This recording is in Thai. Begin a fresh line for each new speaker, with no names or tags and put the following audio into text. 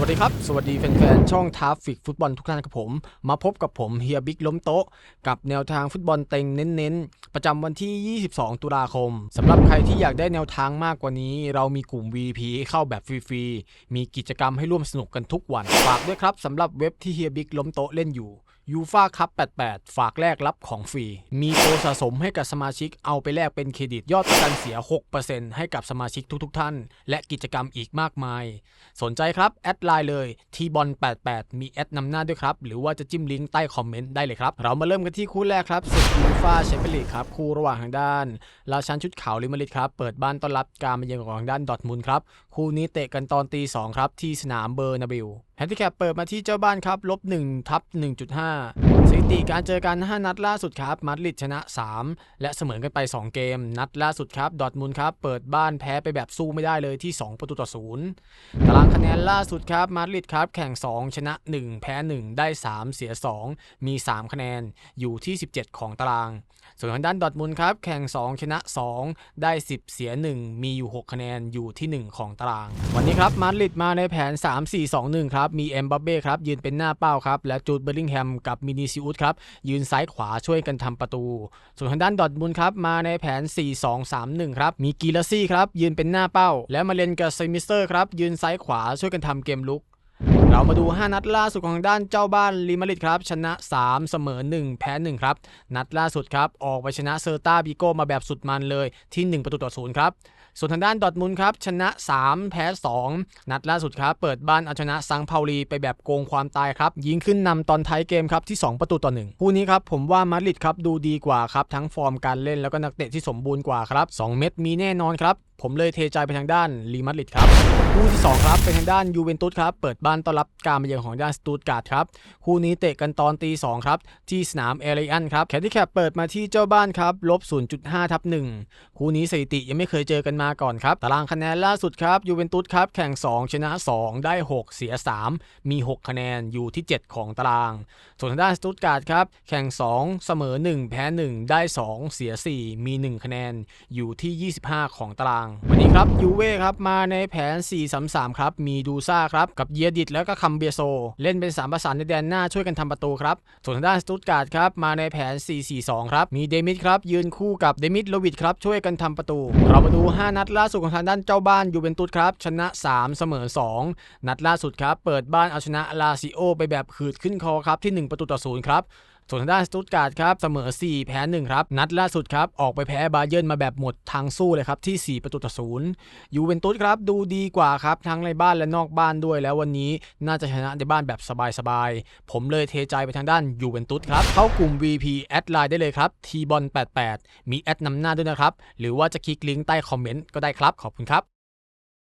วัสดีครับ สวัสดีแฟนๆ ช่องทาฟิกฟุตบอลทุกท่านครับผม มาพบกับผมเฮียบิ๊กล้มโต๊ะ กับแนวทางฟุตบอลเต็งเน้นๆ ประจำวันที่ 22 ตุลาคมสำหรับใครที่อยากได้แนวทางมากกว่านี้ เรามีกลุ่ม VP ให้เข้าแบบฟรีๆ มีกิจกรรมให้ร่วมสนุกกันทุกวัน ฝากด้วยครับสำหรับเว็บที่เฮียบิ๊กล้มโต๊ะเล่นอยู่ ยูฟาคัพ88 ฝากแลกรับของฟรี มีโปรสะสมให้กับสมาชิกเอาไปแลกเป็นเครดิตยอดประกันเสีย 6%ให้กับสมาชิกทุกๆ ท่าน และกิจกรรมอีกมากมาย สนใจครับ แอดไลน์เลยทีบอล88 มีแอดนำหน้าด้วยครับ หรือว่าจะจิ้มลิงก์ใต้คอมเมนต์ได้เลยครับ เรามาเริ่มกันที่คู่แรกครับศึกยูฟาแชมเปี้ยนลีกครับ คู่ระหว่างทางด้านราชันชุดขาวลิมาริดครับเปิดบ้านต้อนรับการมาเยือนของทางด้านดอทมุนครับคู่นี้เตะกันตอนตี2ครับที่สนามเบอร์นาบิลแฮนดิแคปเปิดมาที่เจ้าบ้านครับลบ1ทับ1.5สถิติการเจอกัน 5 นัดล่าสุดครับมาดริดชนะ 3 และเสมอกันไป 2 เกม นัดล่าสุดครับดอทมุนครับเปิดบ้านแพ้ไปแบบสู้ไม่ได้เลยที่ 2 ประตูต่อ0ตารางคะแนนล่าสุดครับมาดริดครับแข่ง 2 ชนะ 1 แพ้ 1 ได้ 3 เสีย 2 มี 3 คะแนนอยู่ที่ 17 ของตาราง ส่วนทางด้านดอทมุนครับแข่ง 2 ชนะ 2 ได้ 10 เสีย 1 มีอยู่ 6 คะแนนอยู่ที่ 1 ของตาราง วันนี้ครับมาดริดมาในแผน 3-4-2-1 ครับมีเอ็มบัปเบ้ครับยืนเป็นหน้าเป้าครับและจูดเบลลิงแฮมกับมินิซิอุสครับ ยืนซ้ายขวาช่วยกันทำประตู ส่วนทางด้านดอทมุนครับ มาในแผน 4-2-3-1 ครับ มีกีลาซี่ครับ ยืนเป็นหน้าเป้า และมาเลนกับเซมิสเตอร์ครับยืนซ้ายขวาช่วยกันทำเกมลุก เรามาดู 5 นัดล่าสุดของทางด้านเจ้าบ้านลิมาริดครับ ชนะ 3 เสมอ 1 แพ้ 1 ครับ นัดล่าสุดครับ ออกไปชนะเซอร์ตาบิโกมาแบบสุดมันเลยที่ 1 ประตูต่อ0ครับ ส่วนทางด้านดอทมุนครับ ชนะ 3 แพ้ 2 นัดล่าสุดครับ เปิดบ้านเอาชนะซังเปาลีไปแบบโกงความตายครับ ยิงขึ้นนำตอนท้ายเกมครับที่ 2 ประตูต่อ1คู่นี้ครับผมว่ามาริดครับดูดีกว่าครับทั้งฟอร์มการเล่นแล้วก็นักเตะที่สมบูรณ์กว่าครับ2เม็ดมีแน่นอนครับ ผมเลยเทใจไปทางด้านลีมาดริดครับ คู่ที่ 2 ครับเป็นทางด้านยูเวนตุสครับ เปิดบ้านต้อนรับการมาเยือนของด้านสตูตการ์ดครับ คู่นี้เตะกันตอนตี2ครับ ที่สนามเอเรอันครับแคทที่แคปเปิดมาที่เจ้าบ้านครับลบ0.5ทับ1คู่นี้สถิติยังไม่เคยเจอกันมาก่อนครับ ตารางคะแนนล่าสุดครับยูเวนตุสครับแข่ง 2 ชนะ 2 ได้ 6 เสีย 3 มี 6 คะแนนอยู่ที่ 7 ของตาราง ส่วนทางด้านสตูตการ์ดครับแข่ง 2 เสมอ 1 แพ้ 1 ได้ 2 เสีย 4 มี 1 คะแนนอยู่ที่ 25 ของตารางวันนี้ครับยูเว่ครับมาในแผน 4-3-3 ครับ มีดูซ่าครับ กับเยดิตแล้วก็คัมเบียโซ เล่นเป็น 3 ประสานในแดนหน้าช่วยกันทำประตูครับ ส่วนทางด้านสตูตการ์ดครับ มาในแผน 4-4-2 ครับ มีเดมิดครับ ยืนคู่กับเดมิดโลวิดครับ ช่วยกันทำประตู เรามาดู 5 นัดล่าสุดของทางด้านเจ้าบ้านยูเวนตุสครับชนะ 3 เสมอ 2 นัดล่าสุดครับเปิดบ้านเอาชนะลาซิโอไปแบบขืดขึ้นคอครับที่ 1 ประตูต่อ0ครับ ส่วนทางด้านสตุตการ์ดครับเสมอ 4 แพ้ 1 ครับ นัดล่าสุดครับ ออกไปแพ้บาเยิร์นมาแบบหมดทางสู้เลยครับที่ 4 ประตูต่อศูนย์ยูเวนตุสครับดูดีกว่าครับ ทั้งในบ้านและนอกบ้านด้วยแล้ววันนี้น่าจะชนะในบ้านแบบสบายๆ ผมเลยเทใจไปทางด้านยูเวนตุสครับ เข้ากลุ่ม VP แอดไลน์ได้เลยครับทีบอล88 มีแอดนำหน้าด้วยนะครับ หรือว่าจะคลิกลิงก์ใต้คอมเมนต์ก็ได้ครับขอบคุณครับ